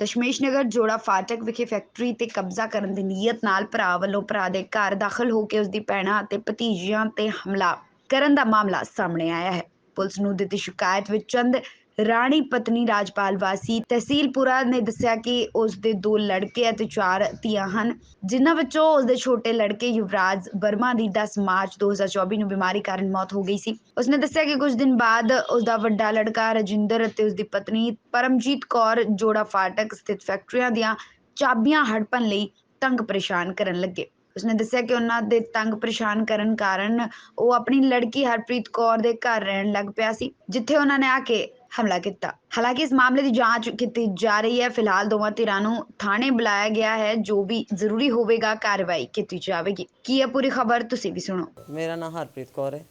ਦਸ਼ਮੇਸ਼ ਨਗਰ, ਜੋੜਾ ਫਾਟਕ ਵਿਖੇ ਫੈਕਟਰੀ ਤੇ ਕਬਜ਼ਾ ਕਰਨ ਦੀ ਨੀਅਤ ਨਾਲ ਭਰਾ ਵੱਲੋਂ ਭਰਾ ਦੇ ਘਰ ਦਾਖਲ ਹੋ ਕੇ ਉਸ ਦੀ ਭੈਣਾਂ ਅਤੇ ਭਤੀਜਿਆਂ ਤੇ ਹਮਲਾ ਕਰਨ ਦਾ ਮਾਮਲਾ ਸਾਹਮਣੇ ਆਇਆ ਹੈ। ਪੁਲਿਸ ਨੂੰ ਦਿੱਤੀ ਸ਼ਿਕਾਇਤ ਵਿੱਚ ਚੰਦ ਰਾਣੀ ਪਤਨੀ ਰਾਜਪਾਲ ਵਾਸੀ ਤਹਿਸੀਲਪੁਰਾ ਨੇ ਦੱਸਿਆ ਕਿ ਉਸ ਦੇ ਦੋ ਲੜਕੇ ਅਤੇ ਚਾਰ ਧੀਆਂ ਹਨ, ਜਿਨ੍ਹਾਂ ਵਿੱਚੋਂ ਉਸ ਦੇ ਛੋਟੇ ਲੜਕੇ ਯੁਵਰਾਜ ਵਰਮਾ ਦੀ 10 ਮਾਰਚ 2024 ਨੂੰ ਬਿਮਾਰੀ ਕਾਰਨ ਮੌਤ ਹੋ ਗਈ ਸੀ। ਉਸਨੇ ਦੱਸਿਆ ਕਿ ਕੁਝ ਦਿਨ ਬਾਅਦ ਉਸ ਦਾ ਵੱਡਾ ਲੜਕਾ ਰਜਿੰਦਰ ਅਤੇ ਉਸ ਦੀ ਪਤਨੀ ਪਰਮਜੀਤ ਕੌਰ ਜੋੜਾ ਫਾਟਕ ਸਥਿਤ ਫੈਕਟਰੀਆਂ ਦੀਆਂ ਚਾਬੀਆਂ ਹੜਪਣ ਲਈ ਤੰਗ ਪਰੇਸ਼ਾਨ ਕਰਨ ਲੱਗੇ। ਉਸਨੇ ਦੱਸਿਆ ਕਿ ਉਹਨਾਂ ਦੇ ਤੰਗ ਪਰੇਸ਼ਾਨ ਕਰਨ ਕਾਰਨ ਉਹ ਆਪਣੀ ਲੜਕੀ ਹਰਪ੍ਰੀਤ ਕੌਰ ਦੇ ਘਰ ਰਹਿਣ ਲੱਗ ਪਿਆ ਸੀ, ਜਿੱਥੇ ਉਹਨਾਂ ਨੇ ਆ ਕੇ ਹਮਲਾ ਕੀਤਾ। ਹਾਲਾਂਕਿ ਇਸ ਮਾਮਲੇ ਦੀ ਜਾਂਚ ਕੀਤੀ ਜਾ ਰਹੀ ਹੈ। ਫਿਲਹਾਲ ਦੋਵਾਂ ਧਿਰਾਂ ਨੂੰ ਥਾਣੇ ਬੁਲਾਇਆ ਗਿਆ ਹੈ। ਜੋ ਵੀ ਜ਼ਰੂਰੀ ਹੋਵੇਗਾ ਕਾਰਵਾਈ ਕੀਤੀ ਜਾਵੇਗੀ। ਕੀ ਹੈ ਪੂਰੀ ਖਬਰ ਤੁਸੀਂ ਵੀ ਸੁਣੋ। ਮੇਰਾ ਨਾਮ ਹਰਪ੍ਰੀਤ ਕੌਰ ਹੈ।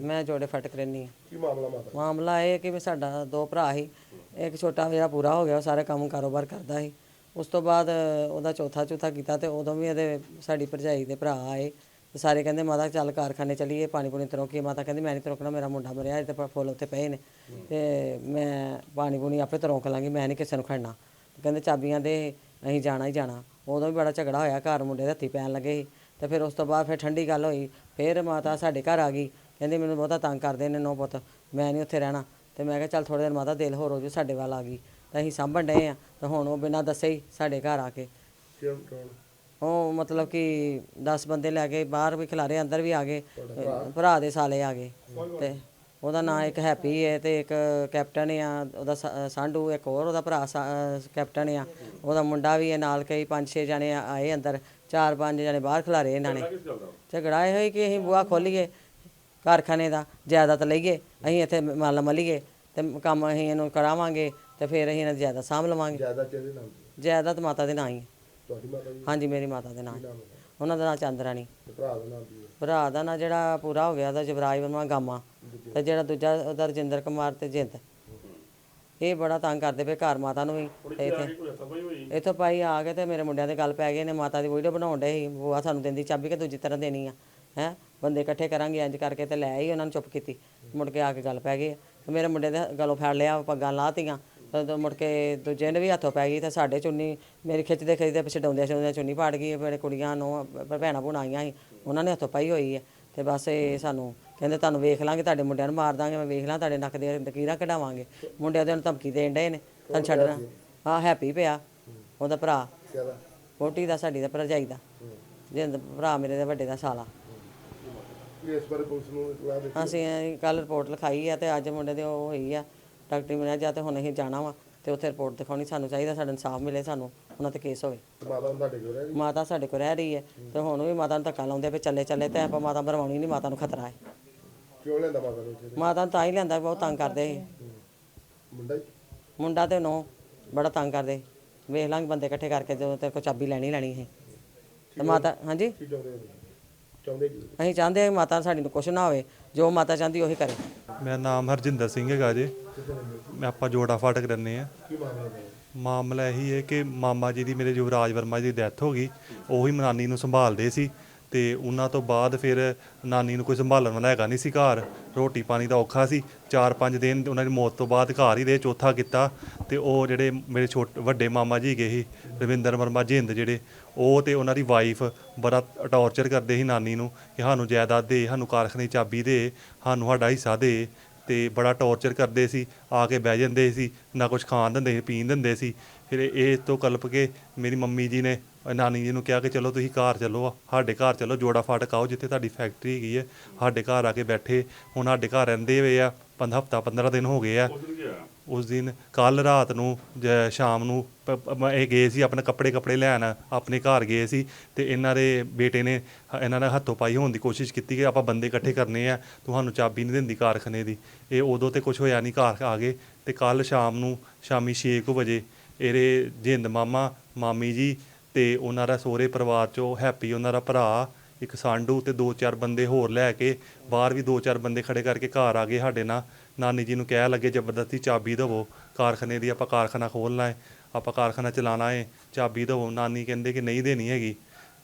ਮੈਂ ਜੋੜੇ ਫਟਕ ਰਹਿੰਦੀ ਹਾਂ। ਕੀ ਮਾਮਲਾ ਮਾਤਾ? ਮਾਮਲਾ ਇਹ ਹੈ ਕਿ ਸਾਡਾ ਦੋ ਭਰਾ ਸੀ। ਇੱਕ ਛੋਟਾ ਮੇਰਾ ਪੂਰਾ ਹੋ ਗਿਆ। ਉਹ ਸਾਰੇ ਕੰਮ ਕਾਰੋਬਾਰ ਕਰਦਾ ਸੀ। ਉਸ ਤੋਂ ਬਾਅਦ ਉਹਦਾ ਚੌਥਾ ਚੌਥਾ ਕੀਤਾ ਤੇ ਉਦੋਂ ਵੀ ਇਹਦੇ ਸਾਡੀ ਭਰਜਾਈ ਦੇ ਭਰਾ ਆਏ। ਤੇ ਸਾਰੇ ਕਹਿੰਦੇ ਮਾਤਾ ਚੱਲ ਕਾਰਖਾਨੇ ਚਲੀਏ, ਪਾਣੀ ਪੂਣੀ ਤਰੋਕੀਏ ਮਾਤਾ ਕਹਿੰਦੀ, ਮੈਂ ਨਹੀਂ ਤਰੋਕਣਾ, ਮੇਰਾ ਮੁੰਡਾ ਮਰਿਆ, ਇਹ ਤੇ ਫੁੱਲ ਉੱਥੇ ਪਏ ਨੇ। ਤੇ ਮੈਂ ਪਾਣੀ ਪੂਣੀ ਆਪੇ ਤਰੋਕ ਲਾਂਗੀ, ਮੈਂ ਨਹੀਂ ਕਿਸੇ ਨੂੰ ਖੜਨਾ। ਕਹਿੰਦੇ ਚਾਬੀਆਂ ਦੇ, ਅਸੀਂ ਜਾਣਾ ਹੀ ਜਾਣਾ। ਉਦੋਂ ਵੀ ਬੜਾ ਝਗੜਾ ਹੋਇਆ, ਘਰ ਮੁੰਡੇ ਦੇ ਹੱਥੀ ਪੈਣ ਲੱਗੇ ਸੀ। ਤੇ ਫਿਰ ਉਸ ਤੋਂ ਬਾਅਦ ਫਿਰ ਠੰਡੀ ਗੱਲ ਹੋਈ। ਫਿਰ ਮਾਤਾ ਸਾਡੇ ਘਰ ਆ ਗਈ। ਕਹਿੰਦੀ, ਮੈਨੂੰ ਬਹੁਤਾ ਤੰਗ ਕਰਦੇ ਨੇ ਨੋ ਪੁੱਤ, ਮੈਂ ਨਹੀਂ ਉੱਥੇ ਰਹਿਣਾ। ਤੇ ਮੈਂ ਕਿਹਾ, ਚੱਲ ਥੋੜੇ ਦਿਨ ਮਾਤਾ ਦਿਲ ਹੋਰ ਹੋ ਜੂ, ਸਾਡੇ ਵੱਲ ਆ ਗਈ। ਤਾਂ ਅਸੀਂ ਸਾਂਭਣ ਡਏ ਆ। ਤੇ ਹੁਣ ਉਹ ਬਿਨਾਂ ਦੱਸੇ ਹੀ ਸਾਡੇ ਘਰ ਆ ਕੇ। ਕਿਉਂ ਕੌਣ? ਉਹ ਮਤਲਬ ਕਿ 10 ਬੰਦੇ ਲੈ ਕੇ ਬਾਹਰ ਵੀ ਖਿਲਾਰੇ ਅੰਦਰ ਵੀ ਆ ਗਏ ਭਰਾ ਦੇ ਸਾਲੇ ਆ ਗਏ। ਤੇ ਉਹਦਾ ਨਾਂ ਇੱਕ ਹੈਪੀ ਹੈ ਤੇ ਇੱਕ ਕੈਪਟਨ ਆ ਉਹਦਾ ਸ- ਸਾਂਢੂ ਇੱਕ ਹੋਰ ਉਹਦਾ ਭਰਾ ਸਾ- ਕੈਪਟਨ ਆ। ਉਹਦਾ ਮੁੰਡਾ ਵੀ ਹੈ ਨਾਲ ਕਈ ਪੰਜ ਛੇ ਜਣੇ ਆ- ਆਏ ਅੰਦਰ ਚਾਰ ਪੰਜ ਜਣੇ ਬਾਹਰ ਖਿਲਾਰੇ ਇਹਨਾਂ ਨੇ। ਝਗੜਾ ਇਹ ਹੋਈ ਕਿ ਅਸੀਂ ਬੂਆ ਖੋਲੀਏ ਕਾਰਖਾਨੇ ਦਾ ਜਾਇਦਾਦ ਲਈਏ ਅਸੀਂ ਇੱਥੇ ਮਾਲ ਮਲੀਏ ਤੇ ਕੰਮ ਅਸੀਂ ਇਹਨੂੰ ਕਰਾਵਾਂਗੇ ਤੇ ਫਿਰ ਅਸੀਂ ਇਹਨਾਂ ਦੀ ਜਾਇਦਾਦ ਸਾਂਭ ਲਵਾਂਗੇ। ਜ਼ਿਆਦਾ ਤੇ ਜਾਇਦਾਦ ਮਾਤਾ ਦੇ ਨਾਂ ਹੀ ਹੈ। ਤੁਹਾਡੀ ਮਾਤਾ ਜੀ ਹਾਂਜੀ ਮੇਰੀ ਮਾਤਾ ਦੇ ਨਾਂ। ਨਾਮ ਹੈ ਉਹਨਾਂ ਦਾ ਨਾਂ ਚੰਦਰਾਣੀ ਤੇ ਭਰਾ ਦਾ ਨਾਮ ਕੀ ਹੈ? ਭਰਾ ਦਾ ਨਾਂ ਜਿਹੜਾ ਪੂਰਾ ਹੋ ਗਿਆ ਉਹਦਾ ਜਵਰਾਜ ਵਰਮਾ ਗਾਮਾ। ਤੇ ਜਿਹੜਾ ਦੂਜਾ ਉਹਦਾ ਰਜਿੰਦਰ ਕੁਮਾਰ ਤੇ ਜਿੰਦ। ਇਹ ਬੜਾ ਤੰਗ ਕਰਦੇ ਪਏ ਘਰ ਮਾਤਾ ਨੂੰ ਵੀ। ਤੇ ਇੱਥੇ ਇੱਥੋਂ ਭਾਈ ਆ ਕੇ ਤੇ ਮੇਰੇ ਮੁੰਡਿਆਂ ਦੇ ਗੱਲ ਪੈ ਗਏ ਨੇ ਮਾਤਾ ਦੀ ਵੀਡੀਓ ਬਣਾਉਣ ਡੇ ਸੀ ਬੂਆ ਸਾਨੂੰ ਦਿੰਦੀ ਚਾਬੀ ਕਿ ਦੂਜੀ ਤਰ੍ਹਾਂ ਦੇਣੀ ਆ ਹੈ? ਬੰਦੇ ਇਕੱਠੇ ਕਰਾਂਗੇ ਇੰਜ ਕਰਕੇ ਤੇ ਲੈ ਆਈ ਉਹਨਾਂ ਨੂੰ ਚੁੱਪ ਕੀਤੀ। ਮੁੜ ਕੇ ਆ ਕੇ ਗੱਲ ਪੈ ਗਈ। ਤੇ ਮੇਰੇ ਮੁੰਡੇ ਦੇ ਗਲੋਂ ਫੜ ਲਿਆ ਪੱਗਾਂ ਲਾਤੀਆਂ। ਤੇ ਮੁੜ ਕੇ ਦੂਜੇ ਨੇ ਵੀ ਹੱਥੋਂ ਪੈ ਗਈ ਤੇ ਸਾਡੇ ਚੁੰਨੀ ਮੇਰੀ ਖਿੱਚਦੇ ਖਿੱਚਦੇ ਪਿੱਛੇ ਡਾਉਂਦੇ ਛਡਾਉਂਦੇ ਚੁੰਨੀ ਪਾੜ ਗਈ ਮੇਰੇ ਕੁੜੀਆਂ ਨੂੰ ਭੈਣਾਂ ਭੂਣਾਂ ਆਈਆਂ ਸੀ ਉਹਨਾਂ ਨੇ ਹੱਥੋਂ ਪਾਈ ਹੋਈ ਹੈ ਤੇ ਬਸ ਇਹ ਸਾਨੂੰ ਕਹਿੰਦੇ ਤੁਹਾਨੂੰ ਵੇਖ ਲਾਂਗੇ ਤੁਹਾਡੇ ਮੁੰਡਿਆਂ ਨੂੰ ਮਾਰ ਦਾਂਗੇ ਮੈਂ ਵੇਖ ਲਾਂ ਤੁਹਾਡੇ ਨੱਕ ਦੇ ਲਕੀਰਾਂ ਕਢਾਵਾਂਗੇ। ਮੁੰਡਿਆਂ ਦੇ ਨੂੰ ਧਮਕੀ ਦੇਣ ਡਏ ਨੇ ਤੁਹਾਨੂੰ ਛੱਡਣਾ ਹਾਂ ਹੈਪੀ ਪਿਆ ਉਹਦਾ ਭਰਾ। ਵੋਟੀ ਦਾ ਸਾਡੀ ਦਾ ਭਰਜਾਈ ਦਾ। ਜਿੰਦ ਭਰਾ ਮੇਰੇ ਦੇ ਵੱਡੇ ਦਾ ਸਾਲਾ। ਇਸ ਬਾਰੇ ਪੁਲਿਸ ਨੂੰ ਅਸੀਂ ਕੱਲ ਰਿਪੋਰਟ ਲਿਖਾਈ ਆ ਤੇ ਅੱਜ ਮੁੰਡੇ ਦੇ ਉਹ ਹੋਈ ਆ। ਡਾਕਟਰੀ ਮਿਲਿਆ ਜਾਂ ਤੇ ਹੁਣ ਅਸੀਂ ਜਾਣਾ ਵਾ ਤੇ ਉੱਥੇ ਰਿਪੋਰਟ ਦਿਖਾਉਣੀ ਸਾਨੂੰ ਚਾਹੀਦਾ ਸਾਡਾ ਇਨਸਾਫ ਮਿਲੇ ਸਾਨੂੰ ਉਹਨਾਂ ਤੇ ਕੇਸ ਹੋਵੇ। ਮਾਤਾ ਨੂੰ ਤੁਹਾਡੇ ਕੋਲ ਰਹਿ ਗਈ ਮਾਤਾ ਸਾਡੇ ਕੋਲ ਰਹਿ ਰਹੀ ਹੈ ਤੇ ਹੁਣ ਵੀ ਮਾਤਾ ਨੂੰ ਧੱਕਾ ਲਾਉਂਦੇ ਪਏ ਚੱਲੇ ਚੱਲੇ ਤੇ ਆਪਾਂ ਮਾਤਾ ਭਰਵਾਉਣੀ ਨਹੀਂ ਮਾਤਾ ਨੂੰ ਖਤਰਾ ਹੈ। ਕਿਉਂ ਲੈਂਦਾ ਮਾਤਾ ਨੂੰ ਇੱਥੇ? ਮਾਤਾ ਨੂੰ ਤਾਂ ਹੀ ਲੈਂਦਾ ਬਹੁਤ ਤੰਗ ਕਰਦੇ ਸੀ ਮੁੰਡਾ ਜੀ ਮੁੰਡਾ ਤੇ ਨੋ ਬੜਾ ਤੰਗ ਕਰਦੇ। ਵੇਖ ਲਾਂਗੇ ਬੰਦੇ ਇਕੱਠੇ ਕਰਕੇ ਜਦੋਂ ਤੇ ਕੋ ਚਾਬੀ ਲੈਣੀ ਲੈਣੀ ਹੈ ਤੇ ਮਾਤਾ ਹਾਂਜੀ? ਕੀ ਚਾਹੁੰਦੇ ਹੋ ਤੁਸੀਂ? ਚਾਹੁੰਦੇ ਕੀ? ਅਸੀਂ ਚਾਹੁੰਦੇ ਹਾਂ ਕਿ ਮਾਤਾ ਸਾਡੀ ਨੂੰ ਕੁਛ ਨਾ ਹੋਵੇ ਜੋ ਮਾਤਾ ਚਾਹੁੰਦੀ ਉਹੀ ਕਰੇ। ਮੇਰਾ ਨਾਮ ਹਰਜਿੰਦਰ ਸਿੰਘ ਹੈਗਾ ਜੀ। ਮੈਂ ਆਪਾਂ ਜੋੜਾ ਫਾਟਕ ਰਹਿੰਦੇ ਆ ਕੀ ਮਾਮਲਾ ਹੈ? ਮਾਮਲਾ ਇਹੀ ਹੈ ਕਿ ਮਾਮਾ ਜੀ ਦੀ ਮੇਰੇ ਯੁਵਰਾਜ ਵਰਮਾ ਜੀ ਦੀ ਡੈਥ ਹੋ ਗਈ ਉਹੀ ਨਾਨੀ ਨੂੰ ਸੰਭਾਲਦੇ ਸੀ ਤੇ ਉਹਨਾਂ ਤੋਂ ਬਾਅਦ ਫਿਰ ਨਾਨੀ ਨੂੰ ਕੋਈ ਸੰਭਾਲਣ ਵਾਲਾ ਹੈਗਾ ਨਹੀਂ ਸੀ ਘਰ। ਰੋਟੀ ਪਾਣੀ ਦਾ ਔਖਾ ਸੀ। 4-5 ਦਿਨ ਉਹਨਾਂ ਦੀ ਮੌਤ ਤੋਂ ਬਾਅਦ ਘਰ ਹੀ ਰਹੇ ਚੌਥਾ ਕੀਤਾ ਤੇ ਉਹ ਜਿਹੜੇ ਮੇਰੇ ਛੋਟੇ ਵੱਡੇ ਮਾਮਾ ਜੀ ਗਏ ਸੀ ਰਵਿੰਦਰ ਵਰਮਾ ਜਿੰਦ ਜਿਹੜੇ ਉਹ ਤੇ ਉਹਨਾਂ ਦੀ ਵਾਈਫ ਬੜਾ ਟੌਰਚਰ ਕਰਦੇ ਸੀ ਨਾਨੀ ਨੂੰ ਕਿ ਸਾਨੂੰ ਜਾਇਦਾਦ ਦੇ ਸਾਨੂੰ ਕਾਰਖਾਨੇ ਦੀ ਚਾਬੀ ਦੇ ਸਾਨੂੰ ਸਾਡਾ ਹਿੱਸਾ ਦੇ। ਤੇ ਬੜਾ ਟੌਰਚਰ ਕਰਦੇ ਸੀ, ਆ ਕੇ ਬਹਿ ਜਾਂਦੇ ਸੀ, ਨਾ ਕੁਝ ਖਾਣ ਦਿੰਦੇ ਸੀ, ਪੀਣ ਦਿੰਦੇ ਸੀ। ਫਿਰ ਇਹ ਤੋਂ ਕਲਪ ਕੇ ਮੇਰੀ ਮੰਮੀ ਜੀ ਨੇ, ਨਾਨੀ ਜੀ ਨੂੰ ਕਿਹਾ ਕਿ ਚਲੋ ਤੁਸੀਂ ਘਰ ਚੱਲੋ ਸਾਡੇ ਘਰ ਚੱਲੋ, ਜੋੜਾ ਫਾਟਕ ਆਓ ਜਿੱਥੇ ਤੁਹਾਡੀ ਫੈਕਟਰੀ ਹੈਗੀ ਹੈ ਸਾਡੇ ਘਰ ਆ ਕੇ ਬੈਠੇ, ਹੁਣ ਸਾਡੇ ਘਰ ਰਹਿੰਦੇ ਹੋਏ ਆ, ਪੰਦ ਹਫਤਾ 15 ਦਿਨ ਹੋ ਗਏ ਆ। ਉਸ ਦਿਨ ਕੱਲ ਰਾਤ ਨੂੰ, ਜ- ਸ਼ਾਮ ਨੂੰ ਪ- ਪ- ਮ- ਇਹ ਗਏ ਸੀ, ਆਪਣੇ ਕੱਪੜੇ ਕੱਪੜੇ ਲੈਣ, ਆਪਣੇ ਘਰ ਗਏ ਸੀ ਤੇ ਇਹਨਾਂ ਦੇ ਬੇਟੇ ਨੇ ਹ- ਇਹਨਾਂ ਨੇ ਹੱਥੋਂ ਪਾਈ ਹੋਣ ਦੀ ਕੋਸ਼ਿਸ਼ ਕੀਤੀ ਕਿ ਆਪਾਂ ਬੰਦੇ ਇਕੱਠੇ ਕਰਨੇ ਆ, ਤੁਹਾਨੂੰ ਚਾਬੀ ਨਹੀਂ ਦਿੰਦੀ ਕਾਰਖਾਨੇ ਦੀ। ਇਹ ਉਦੋਂ ਤੇ ਕੁਝ ਹੋਇਆ ਨਹੀਂ, ਘਰ ਆ ਗਏ ਤੇ ਕੱਲ ਸ਼ਾਮ ਨੂੰ ਸ਼ਾਮੀ 6 ਵਜੇ ਇਹਦੇ ਜਿੰਦ ਮਾਮਾ, ਮਾਮੀ ਜੀ ਤੇ ਉਹਨਾਂ ਦਾ ਸਹੁਰੇ ਪਰਿਵਾਰ ਚੋਂ ਹੈਪੀ, ਉਹਨਾਂ ਦਾ ਭਰਾ, ਇੱਕ ਸਾਂਡੂ ਤੇ ਦੋ ਚਾਰ ਬੰਦੇ ਹੋਰ ਲੈ ਕੇ, ਬਾਹਰ ਵੀ ਦੋ ਚਾਰ ਬੰਦੇ ਖੜੇ ਕਰਕੇ ਘਰ ਆ ਗਏ ਸਾਡੇ ਨਾਲ। ਨਾਨੀ ਜੀ ਨੂੰ ਕਹਿ ਲੱਗੇ, ਜ਼ਬਰਦਸਤੀ ਚਾਬੀ ਦੇਵੋ, ਕਾਰਖਾਨੇ ਦੀ ਆਪਾਂ ਕਾਰਖਾਨਾ ਖੋਲ੍ਹਣਾ ਹੈ ਆਪਾਂ ਕਾਰਖਾਨਾ ਚਲਾਉਣਾ ਹੈ ਚਾਬੀ ਦੇਵੋ। ਨਾਨੀ ਕਹਿੰਦੇ ਕਿ ਨਹੀਂ ਦੇਣੀ ਹੈਗੀ।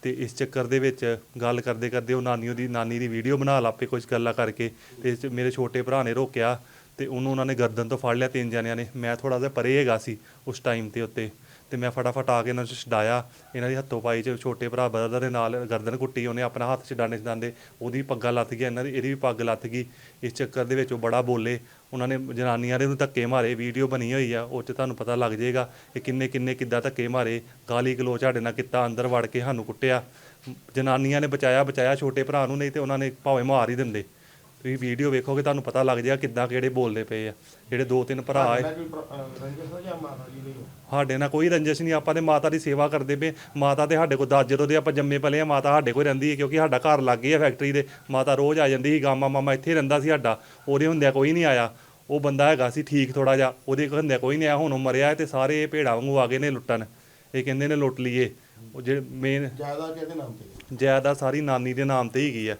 ਤੇ ਇਸ ਚੱਕਰ ਦੇ ਵਿੱਚ ਗੱਲ ਕਰਦੇ ਕਰਦੇ ਉਹ ਨਾਨੀ ਦੀ ਨਾਨੀ ਦੀ ਵੀਡੀਓ ਬਣਾ ਲਾਪੇ ਕੁਝ ਗੱਲਾਂ ਕਰਕੇ। ਤੇ ਇਸ 'ਚ ਮੇਰੇ ਛੋਟੇ ਭਰਾ ਨੇ ਰੋਕਿਆ ਤੇ ਉਹਨੂੰ ਉਹਨਾਂ ਨੇ ਗਰਦਨ ਤੋਂ ਫੜ ਲਿਆ ਤਿੰਨ ਜਣਿਆਂ ਨੇ। ਮੈਂ ਥੋੜਾ ਜਿਹਾ ਪਰੇ ਹੈਗਾ ਸੀ ਉਸ ਟਾਈਮ ਤੇ ਉੱਤੇ। ਤੇ ਮੈਂ ਫਟਾਫਟ ਆ ਕੇ ਇਹਨਾਂ ਨੂੰ ਛਡਾਇਆ। ਇਹਨਾਂ ਦੀ ਹੱਥੋਂ ਪਾਈ ਚ ਛੋਟੇ ਭਰਾ ਬਰਦਰ ਦੇ ਨਾਲ ਗਰਦਨ ਕੁੱਟੀ, ਉਹਨੇ ਆਪਣਾ ਹੱਥ ਛਡਾਣੇ ਛਡਾਉਂਦੇ। ਉਹਦੀ ਪੱਗਾਂ ਲੱਥ ਗਈਆਂ, ਇਹਨਾਂ ਦੀ, ਇਹਦੀ ਵੀ ਪੱਗ ਲੱਥ ਗਈ। ਇਸ ਚੱਕਰ ਦੇ ਵਿੱਚ ਉਹ ਬੜਾ ਬੋਲੇ। ਉਹਨਾਂ ਨੇ ਜਨਾਨੀਆਂ ਦੇ ਨੂੰ ਧੱਕੇ ਮਾਰੇ, ਵੀਡੀਓ ਬਣੀ ਹੋਈ ਆ, ਉਹ ਚ ਤੁਹਾਨੂੰ ਪਤਾ ਲੱਗ ਜਾਏਗਾ ਕਿ ਕਿੰਨੇ ਕਿੰਨੇ ਕਿੱਦਾਂ ਧੱਕੇ ਮਾਰੇ। ਗਾਲੀ ਗਲੋਚ ਸਾਡੇ ਨਾਲ ਕੀਤਾ ਅੰਦਰ ਵੜ ਕੇ ਸਾਨੂੰ ਕੁੱਟਿਆ। ਜਨਾਨੀਆਂ ਨੇ ਬਚਾਇਆ ਬਚਾਇਆ ਛੋਟੇ ਭਰਾ ਨੂੰ, ਨਹੀਂ ਤੇ ਉਹਨਾਂ ਨੇ ਭਾਵੇਂ ਮਾਰ ਹੀ ਦਿੰਦੇ। ਤੁਸੀਂ ਵੀਡੀਓ ਵੇਖੋਗੇ ਤੁਹਾਨੂੰ ਪਤਾ ਲੱਗ ਜਾਏਗਾ ਕਿੱਦਾਂ ਕਿਹੜੇ ਬੋਲਦੇ ਪਏ ਆ। ਜਿਹੜੇ ਦੋ ਤਿੰਨ ਭਰਾ ਆਏ। ਕੋਈ ਰੰਜਸ ਜਾਂ ਮਾਤਾ ਜੀ ਨਹੀਂ ਸਾਡੇ ਨਾਲ ਕੋਈ ਰੰਜਿਸ਼ ਨਹੀਂ ਆਪਾਂ ਤੇ ਮਾਤਾ ਦੀ ਸੇਵਾ ਕਰਦੇ ਪਏ। ਮਾਤਾ ਤੇ ਸਾਡੇ ਕੋਲ ਦਸ ਜਦੋਂ ਦੇ ਆਪਾਂ ਜੰਮੇ ਪਲੇ ਆ ਮਾਤਾ ਸਾਡੇ ਕੋਲ ਰਹਿੰਦੀ ਹੈ ਕਿਉਂਕਿ ਸਾਡਾ ਘਰ ਲੱਗੇ ਆ ਫੈਕਟਰੀ ਦੇ। ਮਾਤਾ ਰੋਜ਼ ਆ ਜਾਂਦੀ ਸੀ ਗਾਮਾ ਮਾਮਾ ਇੱਥੇ ਰਹਿੰਦਾ ਸੀ ਸਾਡਾ। ਉਹਦੇ ਹੁੰਦਿਆਂ ਕੋਈ ਨਹੀਂ ਆਇਆ। ਉਹ ਬੰਦਾ ਹੈਗਾ ਸੀ ਠੀਕ ਥੋੜਾ ਜਿਹਾ ਉਹਦੇ ਹੁੰਦਿਆਂ ਕੋਈ ਨਹੀਂ ਆਇਆ। ਹੁਣ ਉਹ ਮਰਿਆ ਹੈ ਤੇ ਸਾਰੇ ਭੇੜਾ ਵਾਂਗੂ ਆ ਗਏ ਨੇ ਲੁੱਟਣ। ਇਹ ਕਹਿੰਦੇ ਨੇ ਲੁੱਟ ਲਈਏ। ਉਹ ਜਿਹੜੇ ਮੇਨ ਜ਼ਿਆਦਾ ਕਿਹਦੇ ਨਾਮ ਤੇ? ਹੈ? ਜਾਇਦਾਦ ਸਾਰੀ ਨਾਨੀ ਦੇ ਨਾਮ ਤੇ ਹੀ ਗਈ ਆ।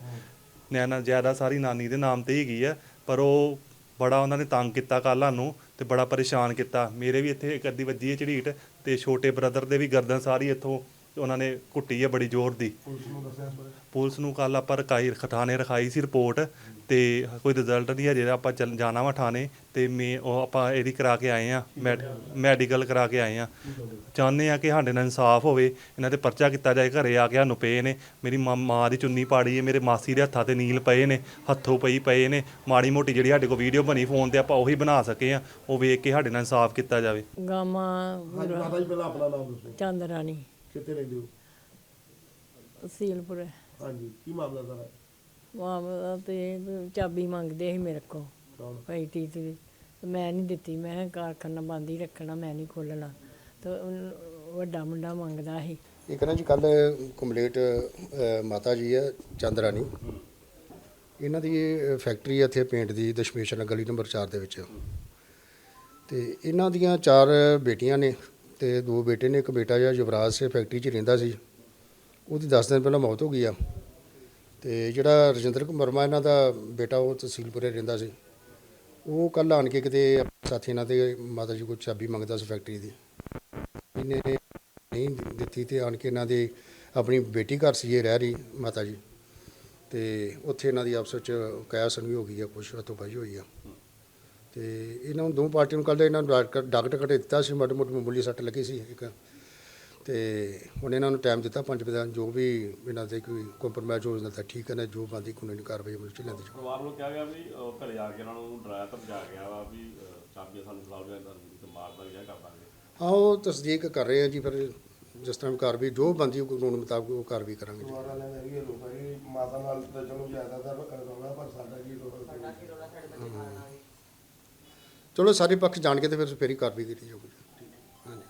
ਨੈਣਾ ਜ਼ਿਆਦਾ ਸਾਰੀ ਨਾਨੀ ਦੇ ਨਾਮ ਤੇ ਹੀ ਗਈ ਆ, ਪਰ ਉਹ ਬੜਾ ਉਹਨਾਂ ਨੇ ਤੰਗ ਕੀਤਾ ਕੱਲ੍ਹ ਸਾਨੂੰ ਤੇ ਬੜਾ ਪਰੇਸ਼ਾਨ ਕੀਤਾ। ਮੇਰੇ ਵੀ ਇੱਥੇ ਇੱਕ ਅੱਧੀ ਵੱਜੀ ਹੈ ਝੜੀਟ ਤੇ ਛੋਟੇ ਬ੍ਰਦਰ ਦੇ ਵੀ ਗਰਦਨ ਸਾਰੀ ਇੱਥੋਂ ਉਹਨਾਂ ਨੇ ਕੁੱਟੀ ਹੈ ਬੜੀ ਜ਼ੋਰ ਦੀ। ਪੁਲਿਸ ਨੂੰ ਦੱਸਿਆ ਇਸ ਬਾਰੇ? ਪੁਲਿਸ ਨੂੰ ਕੱਲ ਆਪਾਂ ਰਕਾਈ ਥਾਣੇ ਰਖਾਈ ਸੀ ਰਿਪੋਰਟ ਤੇ ਕੋਈ ਰਿਜ਼ਲਟ ਨਹੀਂ ਹਜੇ ਆਪਾਂ ਚੱਲ ਜਾਣਾ ਵਾ ਥਾਣੇ ਤੇ ਮੈਂ ਉਹ ਆਪਾਂ ਇਹਦੀ ਕਰਾ ਕੇ ਆਏ ਆ ਮੈਡੀਕਲ ਕਰਾ ਕੇ ਆਏ ਆ। ਚਾਹੁੰਦੇ ਆ ਕਿ ਸਾਡੇ ਨਾਲ ਇਨਸਾਫ ਹੋਵੇ ਇਹਨਾਂ ਤੇ ਪਰਚਾ ਕੀਤਾ ਜਾਏ ਘਰੇ ਆ ਕੇ ਸਾਨੂੰ ਪਏ ਨੇ। ਮੇਰੀ ਮਾਂ- ਦੀ ਚੁੰਨੀ ਪਾੜੀ ਹੈ ਮੇਰੇ ਮਾਸੀ ਦੇ ਹੱਥਾਂ ਤੇ ਨੀਲ ਪਏ ਨੇ ਹੱਥੋਂ ਪਈ ਪਏ ਨੇ। ਮਾੜੀ ਮੋਟੀ ਜਿਹੜੀ ਸਾਡੇ ਕੋਲ ਵੀਡੀਓ ਬਣੀ ਫੋਨ ਤੇ ਆਪਾਂ ਉਹੀ ਬਣਾ ਸਕੇ ਆ ਉਹ ਵੇਖ ਕੇ ਸਾਡੇ ਨਾਲ ਇਨਸਾਫ ਕੀਤਾ ਜਾਵੇ। ਗਾਮਾ ਹਾਂਜੀ ਮਾਤਾ ਜੀ ਪਹਿਲਾਂ ਆਪਣਾ ਨਾਮ ਦੱਸੋ। ਚੰਦਰਾਣੀ ਕਿੱਥੇ ਰਹਿੰਦੇ ਹੋ? ਸੀਲਪੁਰ। ਹਾਂਜੀ ਕੀ ਮਾਮਲਾ ਸਾਰਾ? ਮਾਮਲਾ ਤੇ ਚਾਬੀ ਮੰਗਦੇ ਸੀ ਮੇਰੇ ਕੋਲ ਕੌਣ? ਫੈਕਟਰੀ ਤੇ ਤੇ ਮੈਂ ਨਹੀਂ ਦਿੱਤੀ ਮੈਂ ਕਿਹਾ ਕਾਰਖਾਨਾ ਬੰਦ ਹੀ ਰੱਖਣਾ ਮੈਂ ਨਹੀਂ ਖੋਲਣਾ ਤੇ ਉਹ ਵੱਡਾ ਮੁੰਡਾ ਮੰਗਦਾ ਸੀ। ਇਹ ਕਹਿੰਦਾ ਜੀ ਕੱਲ ਕੰਪਲੀਟ ਮਾਤਾ ਜੀ ਹੈ ਚੰਦਰਾਣੀ ਇਹਨਾਂ ਦੀ ਫੈਕਟਰੀ ਹੈ ਇੱਥੇ ਪੇਂਟ ਦੀ ਦਸ਼ਮੇਸ਼ ਨਗਰ ਗਲੀ ਨੰਬਰ 4 ਦੇ ਵਿੱਚ। ਤੇ ਇਹਨਾਂ ਦੀਆਂ ਚਾਰ ਬੇਟੀਆਂ ਨੇ। ਤੇ ਦੋ ਬੇਟੇ ਨੇ, ਇੱਕ ਬੇਟਾ ਜਿਹਾ ਯੁਵਰਾਜ ਸੇ ਫੈਕਟਰੀ 'ਚ ਰਹਿੰਦਾ ਸੀ, ਉਹਦੀ 10 ਦਿਨ ਪਹਿਲਾਂ ਮੌਤ ਹੋ ਗਈ ਆ। ਤੇ ਜਿਹੜਾ ਰਜਿੰਦਰ ਕੁਮਾਰ ਵਰਮਾ, ਇਹਨਾਂ ਦਾ ਬੇਟਾ, ਉਹ ਤਹਿਸੀਲਪੁਰੇ ਰਹਿੰਦਾ ਸੀ। ਉਹ ਕੱਲ ਆਣ ਕੇ ਕਿਤੇ ਆਪਣੇ ਸਾਥੀ ਨਾਲ ਤੇ ਮਾਤਾ ਜੀ ਕੋਲ ਚਾਬੀ ਮੰਗਦਾ ਸੀ ਫੈਕਟਰੀ ਦੀ। ਇਹਨੇ ਨਹੀਂ ਦਿੱਤੀ ਤੇ ਆਣ ਕੇ ਇਹਨਾਂ ਦੇ ਆਪਣੀ ਬੇਟੀ ਘਰ ਸੀ, ਇਹ ਰਹਿ ਰਹੀ ਮਾਤਾ ਜੀ। ਤੇ ਉੱਥੇ ਇਹਨਾਂ ਦੀ ਆਪਸ ਵਿੱਚ ਕਹਿਸਨ ਵੀ ਹੋ ਗਈ ਆ, ਕੁਛ ਹੱਥੋਂ ਪਾਈ ਹੋਈ ਆ। ਤੇ ਇਹਨਾਂ ਨੂੰ ਦੋ ਪਾਰਟੀਆਂ ਨੂੰ ਕੱਲ੍ਹ ਇਹਨਾਂ ਨੂੰ ਡਾਕਟਰ ਡਾਕਟਰ ਘਟੇ ਦਿੱਤਾ ਸੀ ਮਾੜੀ ਮੋਟੀ ਮਾਮੂਲੀ ਸੱਟ ਲੱਗੀ ਸੀ ਇੱਕ। ਤੇ ਹੁਣ ਇਹਨਾਂ ਨੂੰ ਟਾਈਮ ਦਿੱਤਾ ਪੰਜ ਵਜੇ ਜੋ ਵੀ ਇਹਨਾਂ ਦੇ ਕੋਈ ਕੰਪਰਮਾਈਜ਼ ਹੋ ਜਾਂਦਾ ਤਾਂ ਠੀਕ ਹੈ ਨਾ ਜੋ ਬੰਦੀ ਕਾਨੂੰਨੀ ਕਾਰਵਾਈ ਅਮਲ ਚ ਲੈਂਦੇ ਪਰਿਵਾਰ ਵੱਲੋਂ ਕਿਹਾ ਗਿਆ ਵੀ ਅਹ, ਘਰੇ ਆ ਕੇ ਉਹਨਾਂ ਨੂੰ ਡਰਾਇਆ ਧਮਕਾ ਗਿਆ ਵਾ ਵੀ ਅਹ, ਚਾਬੀਆਂ ਸਾਨੂੰ ਖਿਲਾਓ ਜਾਂ ਤੁਹਾਨੂੰ ਤੇ ਮਾਰ ਦਾਂਗੇ ਜਾਂ ਕਰ ਦਾਂਗੇ। ਹਾਂ ਉਹ ਤਸਦੀਕ ਕਰ ਰਹੇ ਆ ਜੀ ਫਿਰ ਜਿਸ ਤਰ੍ਹਾਂ ਵੀ ਕਾਰਵਾਈ ਜੋ ਬੰਦੀ ਕਾਨੂੰਨ ਮੁਤਾਬਕ ਉਹ ਕਾਰਵਾਈ ਕਰਾਂਗੇ ਜੀ। ਵੀ ਜੀ ਮਾਤਾ ਨਾਲ ਤਾਂ ਚਲੋ ਜ਼ਿਆਦਾਤਰ ਰੌਲਾ ਪਰ ਸਾਡਾ ਕੀ ਰੌਲਾ? ਚਲੋ ਸਾਰੇ ਪੱਖ ਜਾਣ ਕੇ ਤੇ ਫਿਰ ਫੇਰ ਕਰ ਵੀ ਕੀਤੀ ਜਾਊਗੀ।